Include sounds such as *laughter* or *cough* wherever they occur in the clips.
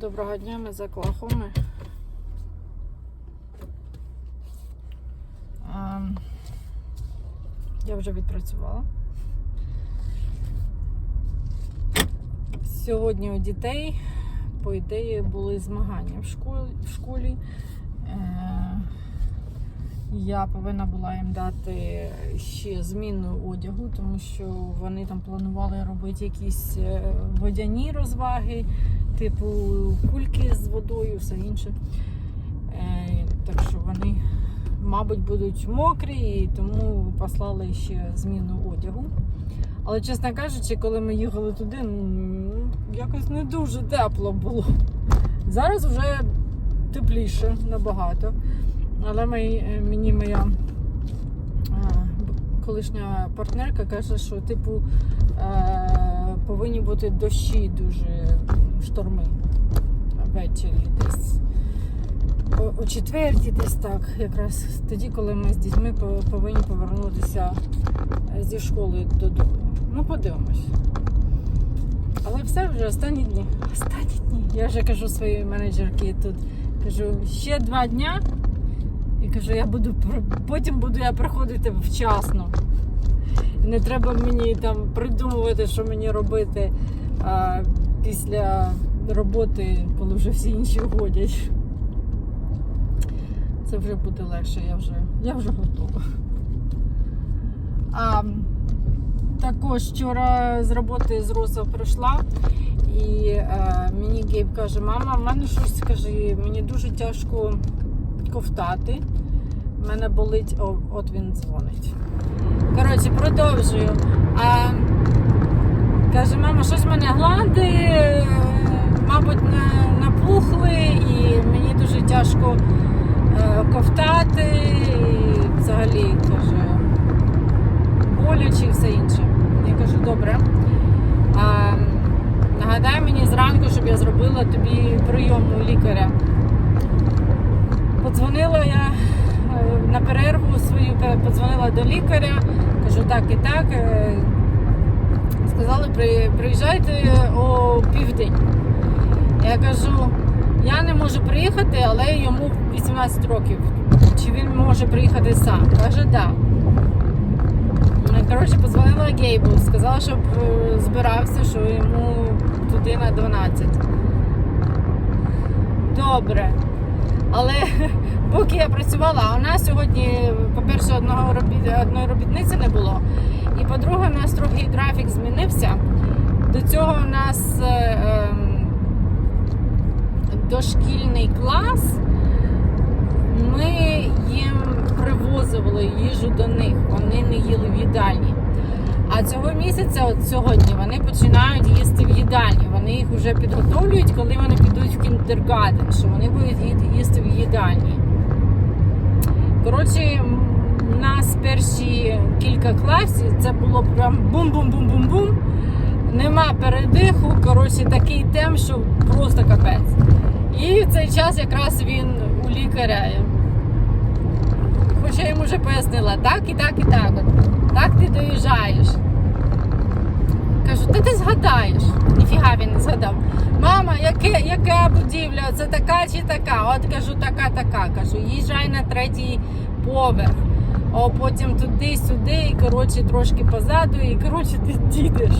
Доброго дня, ми з Оклахоми. Ем, Я вже відпрацювала. Сьогодні у дітей, по ідеї, були змагання в школі. В школі. Е, Я повинна була їм дати ще зміну одягу, тому що вони там планували робити якісь е, водяні розваги, типу кульки з водою, все інше. Е, Так що вони, мабуть, будуть мокрі, і тому послали ще зміну одягу. Але, чесно кажучи, коли ми їхали туди, якось не дуже тепло було. Зараз вже тепліше набагато. Але мій, е, мені моя е, колишня партнерка каже, що типу повинні бути дощі дуже шторми ввечері десь. О, четвертій десь так, якраз тоді, коли ми з дітьми повинні повернутися е, зі школи додому. Ну, подивимось. Але все вже останні дні. Останні дні. Я вже кажу своїй менеджерці тут. Кажу, ще два дня. І кажу, я буду потім буду я приходити вчасно. Не треба мені там придумувати, що мені робити після роботи, коли вже всі інші ходять. Це вже буде легше, я вже, я вже готова. А, також вчора з роботи з Росо прийшла, і е, мені Гейб каже, мама, в мене щось каже, мені дуже тяжко ковтати. В мене болить, о, от він дзвонить. Коротше, продовжую. А, каже, мама, щось мене гланди, е, мабуть, на, напухли, і мені дуже тяжко е, ковтати. І взагалі каже, боляче і все інше. Я кажу, добре. А, нагадай мені зранку, щоб я зробила тобі прийом у лікаря. Подзвонила я е, на перерву свою, подзвонила до лікаря, кажу так і так. Е, Сказали, «При- приїжджайте о південь. Я кажу, я не можу приїхати, але йому 18 років. Чи він може приїхати сам? Каже, так. Да. Коротше, позвонила Гейбу, сказала, щоб е, збирався, що йому туди на 12. Добре. Але поки я працювала, а у нас сьогодні, по-перше, одного робіт... одної робітниці не було. По-друге, у нас трохи графік змінився. До цього у нас е, ем, дошкільний клас. Ми їм привозили їжу до них, вони не їли в їдальні. А цього місяця, от сьогодні, вони починають їсти в їдальні. Вони їх вже підготовлюють, коли вони підуть в кіндергаден, що вони будуть їсти в їдальні. Коротше, у нас перші кілька класів це було прям бум-бум-бум-бум-бум. Нема передиху. Коротше, такий темп, що просто капець. І в цей час якраз він у лікаря. Хоча йому вже пояснила, так і так, і так. От. Так ти доїжджаєш. Кажу, та ти згадаєш. Ніфіга він не згадав. Мама, яке, яка будівля? Це така чи така? От кажу, така, така. Кажу, їжджай на третій поверх. О, потім туди-сюди, і коротше, трошки позаду, і коротше ти дійдеш.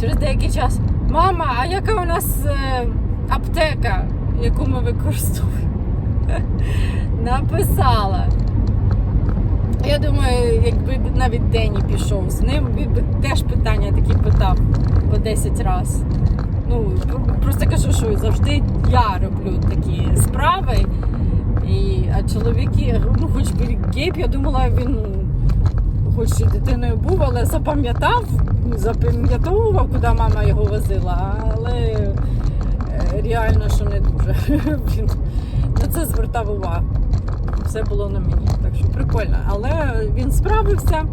Через деякий час. Мама, а яка у нас е, аптека, яку ми використовуємо? *laughs* Написала. Я думаю, якби навіть Дені пішов з ним, він би теж питання такі питав по 10 разів. Ну, просто кажу, що завжди я роблю такі справи. І, а чоловіки, ну хоч би Гейб, я думала, він хоч і дитиною був, але запам'ятав, запам'ятовував, куди мама його возила, але е, реально, що не дуже. *laughs* Він на це звертав увагу. Все було на мені. Так що прикольно. Але він справився.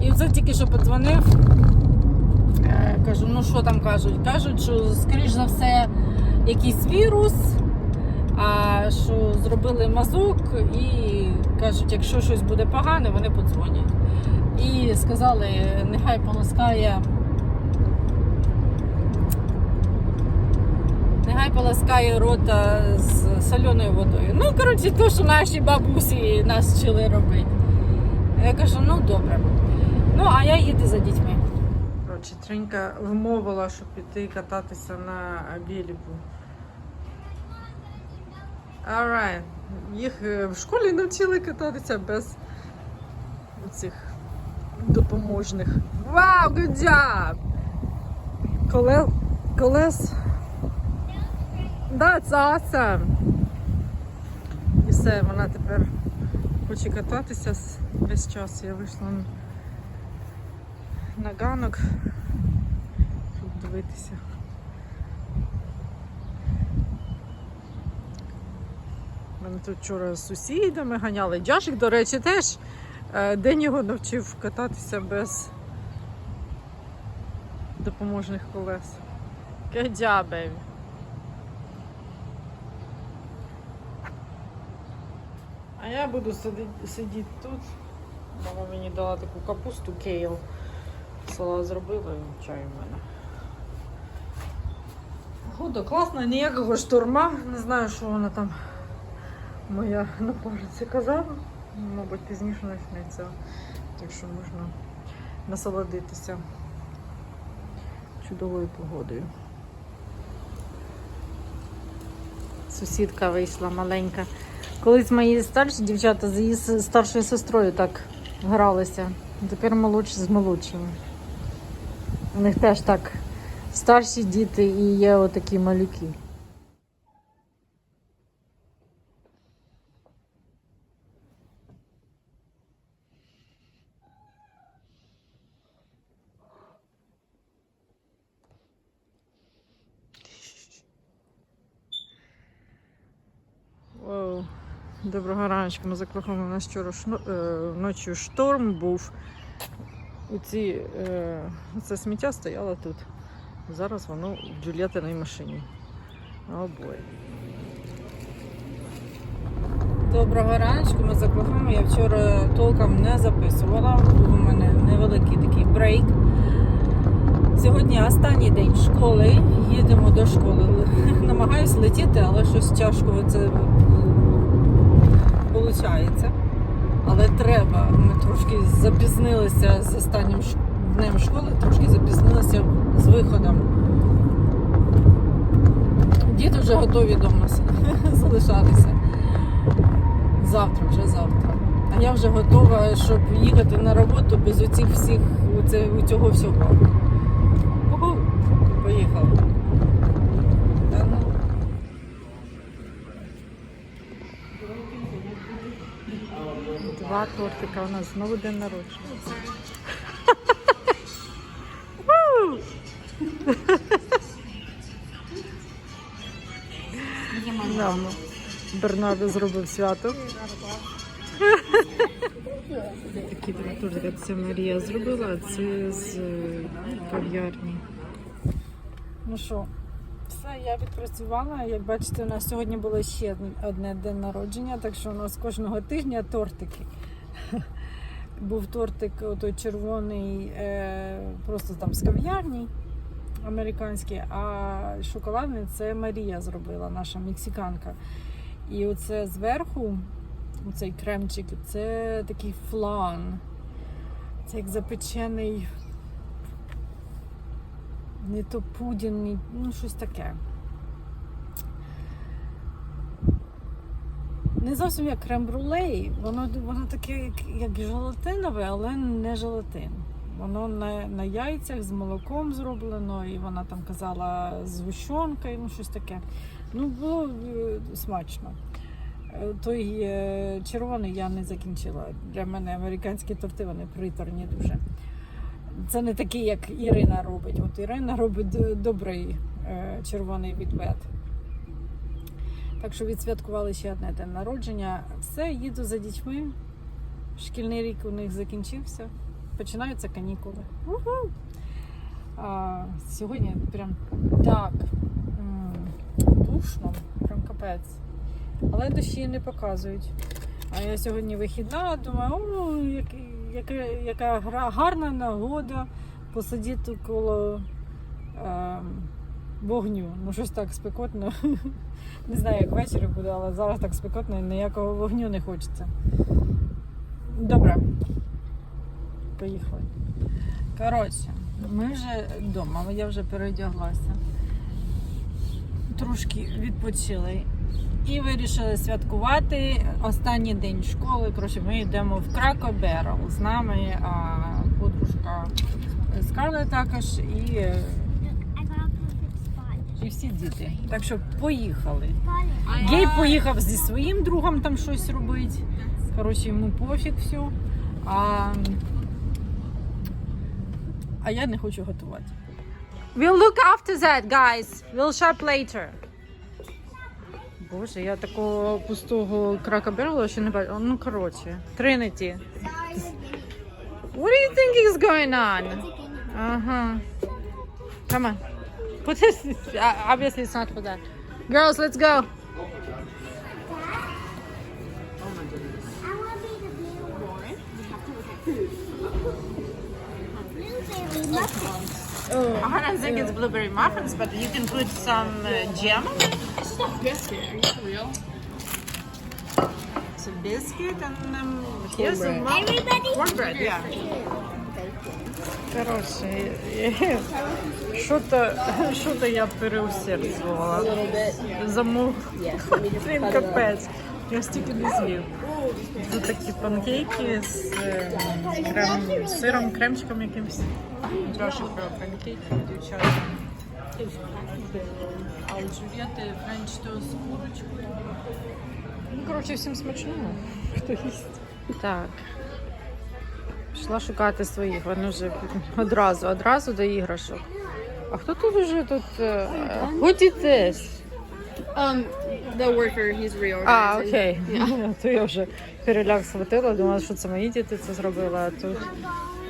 І це тільки що подзвонив. Е, Кажу, ну що там кажуть? Кажуть, що скоріш за все якийсь вірус, а що зробили мазок і кажуть, якщо щось буде погане, вони подзвонять. І сказали, нехай полоскає Нехай поласкає рота з соленою водою. Ну, коротше, то, що наші бабусі нас вчили робити. Я кажу, ну добре. Ну, а я їду за дітьми. Коротше, Тренька вмовила, щоб піти кататися на Білібу. Alright. Їх е, в школі навчили кататися без цих допоможних. Вау, good job! Коле... Колес. That's awesome! І все, вона тепер хоче кататися весь час. Я вийшла на ганок, щоб дивитися. Мене тут вчора з сусідами ганяли. Джашик, до речі, теж е, день його навчив кататися без допоможних колес. Job. А я буду сидіти, тут. Мама мені дала таку капусту кейл. Салат зробила і чай у мене. Погода класна, ніякого шторма. Не знаю, що вона там моя напарниця казала. Мабуть, пізніше почнеться. Так що можна насолодитися чудовою погодою. Сусідка вийшла маленька. Колись мої старші дівчата з її старшою сестрою так гралися. Тепер молодші з молодшими. У них теж так старші діти і є отакі малюки. Доброго раночку. Ми закликали у нас вчора е, ночі шторм був. У ці, е, це сміття стояло тут. Зараз воно в Джуліетиній машині. О бой. Доброго раночку, ми за Клахами. Я вчора толком не записувала. Був у мене невеликий такий брейк. Сьогодні останній день школи. Їдемо до школи. *laughs* Намагаюсь летіти, але щось тяжко це виходить. Але треба. Ми трошки запізнилися з останнім днем школи, трошки запізнилися з виходом. Діти вже готові вдома *laughs* залишатися. Завтра, вже завтра. А я вже готова, щоб їхати на роботу без оцих всіх, оце, цього всього. Ого, поїхали. Та ну. Два тортика у нас знову день народження. Бернардо зробив свято. Такі тортики це Марія зробила, а це з е, кав'ярні. Ну що, все, я відпрацювала. Як бачите, у нас сьогодні було ще одне день народження, так що у нас кожного тижня тортики. *laughs* Був тортик той червоний, е, просто там з кав'ярні американський, а шоколадний це Марія зробила, наша мексиканка. І оце зверху, цей кремчик, це такий флан. Це як запечений не то пудін, ну щось таке. Не зовсім як крем-брулей, воно, воно таке, як, желатинове, але не желатин. Воно на, на яйцях з молоком зроблено, і вона там казала з гущонкою, ну щось таке. Ну, було е, смачно. Е, Той е, червоний я не закінчила. Для мене американські торти вони приторні дуже. Це не такий, як Ірина робить. От Ірина робить добрий червоний відвет. Так що відсвяткували ще одне день народження. Все, їду за дітьми. Шкільний рік у них закінчився. Починаються канікули. Уху! А, сьогодні прям так душно, прям капець. Але дощі не показують. А я сьогодні вихідна, думаю, о, яка, яка гарна нагода посидіти коло ем, вогню. Ну щось так спекотно. *laughs* Не знаю, як ввечері буде, але зараз так спекотно і ніякого вогню не хочеться. Добре. Поїхали. Коротше, ми вже вдома, я вже переодяглася. Трошки відпочили. І вирішили святкувати останній день школи. Коротше, ми йдемо в Крако Берл. З нами а, подружка Скарлет також і, е, I got a perfect spot. І всі діти. Так що поїхали. Гей поїхав зі своїм другом там щось робити. Коротше, йому пофіг все. А, а я не хочу готувати. We'll look after that, guys. We'll shop later. Боже, я такого пустого кракоберла ще не бачила. Ну, коротше, Trinity. What do you think is going on? Uh-huh. Come on. Put this. uh, Obviously, it's not for that. Girls, let's go. I want to be the. Blueberry muffins. I don't think it's blueberry muffins, but you can put some uh, jam. It's not biscuit. Are you for real? Some biscuit and um, here's some Cornbread. Everybody. cornbread. Yeah. Коротше, що-то, я переусердствувала. Замов. Just Блін, капець. Я стільки не з'їв. Тут такі панкейки з е, крем, сиром, кремчиком якимось. Джоша про панкейки, дівчата. Алджувєти, френч тост з курочкою. Ну, коротше, всім смачного. Хто їсть. Так. Пішла шукати своїх, вони вже одразу, одразу до іграшок. А хто тут уже тут? Who did this? Um, the worker, he's reorganizing. А, окей. *laughs* То я вже переляк схватила, думала, що це мої діти це зробили, а тут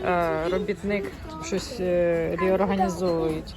е, робітник щось е, реорганізовують.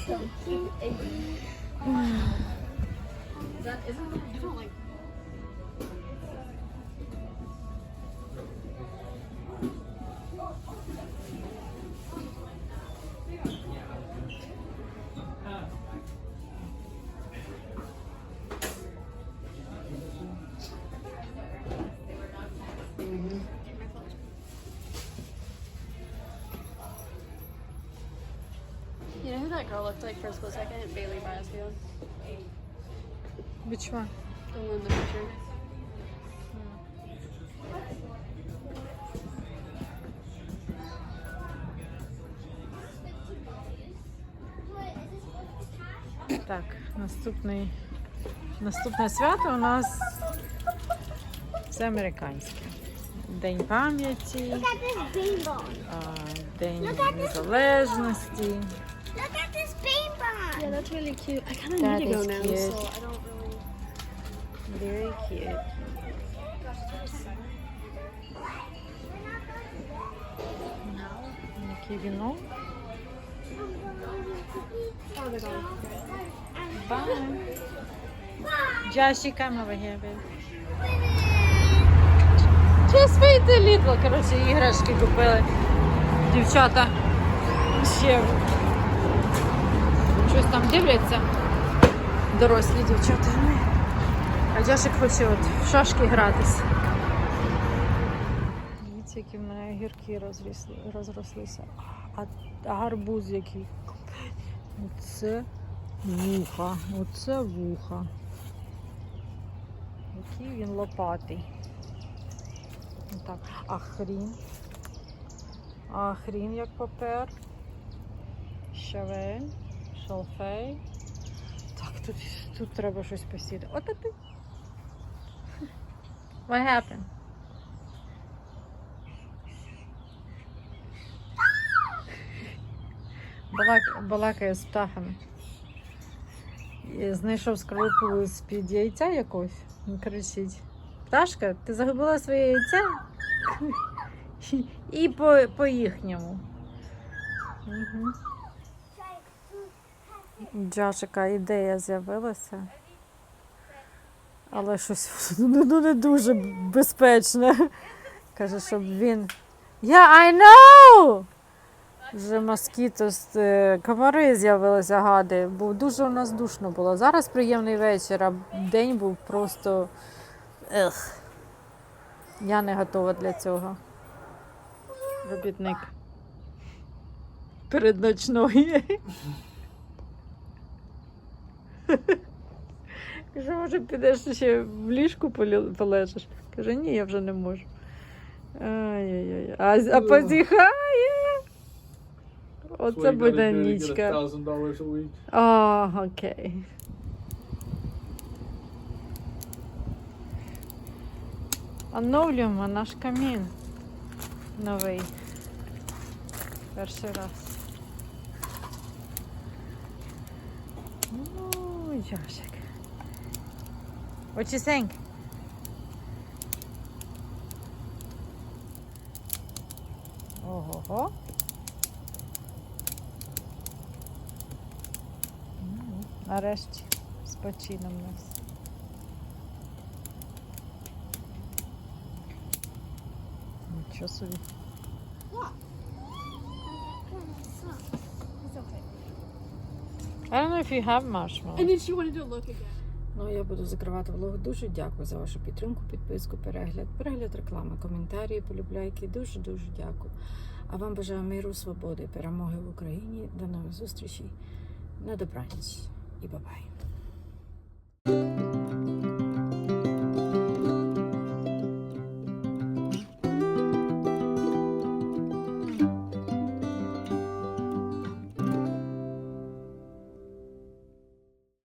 That girl looked like for a split second? Bailey Brasfield. Which one? The one in the picture. Так, наступний, наступне свято у нас це американське. День пам'яті, Look at this День Незалежності. Yeah, that's really cute. I kind of That need to go is now, cute. so I don't really. Very cute. Який вінок. Oh, they're gone. Bye. Joshie, come over here, baby. Just wait a little. Коротше, іграшки купили. Дівчата ще щось там дивляться. Дорослі дівчата. А Джашик хоче от в шашки гратись. Дивіться, які в мене гірки розросли, розрослися. А, а гарбуз який. Оце вуха. Оце вуха. Який він лопатий. Так. А хрін. А хрін як попер. Щавель. Шалфей. Так, тут, тут треба щось посіти. От а ти. What happened? Балак, балакає з птахами. І знайшов скорлупу з-під яйця якось. Він кричить. Пташка, ти загубила своє яйце? І по, по їхньому. Угу. Джашика ідея з'явилася. Але щось *laughs* ну, ну, не дуже безпечне. Каже, щоб він. Yeah, I know! Вже москіто, е, комари з'явилися гади, бо дуже у нас душно було. Зараз приємний вечір, а день був просто. Ех. Я не готова для цього. Робітник. Перед *laughs* Каже, може, підеш ще в ліжку полежиш? Каже, ні, я вже не можу. Ай-яй-яй. А, а позіхає. Оце буде нічка. А, окей. Оновлюємо наш камін. Новий. Перший раз. Ну, What you think? Ого-го. М, Нарешті з почином нас. Нічого собі. It's okay. I don't know if you have marshmallows. And then she wanted to look again. Ну, я буду закривати влог. Дуже дякую за вашу підтримку, підписку, перегляд, перегляд реклами, коментарі, полюбляйки. Дуже дуже дякую. А вам бажаю миру, свободи, перемоги в Україні. До нових зустрічей. На добраніч і бабай.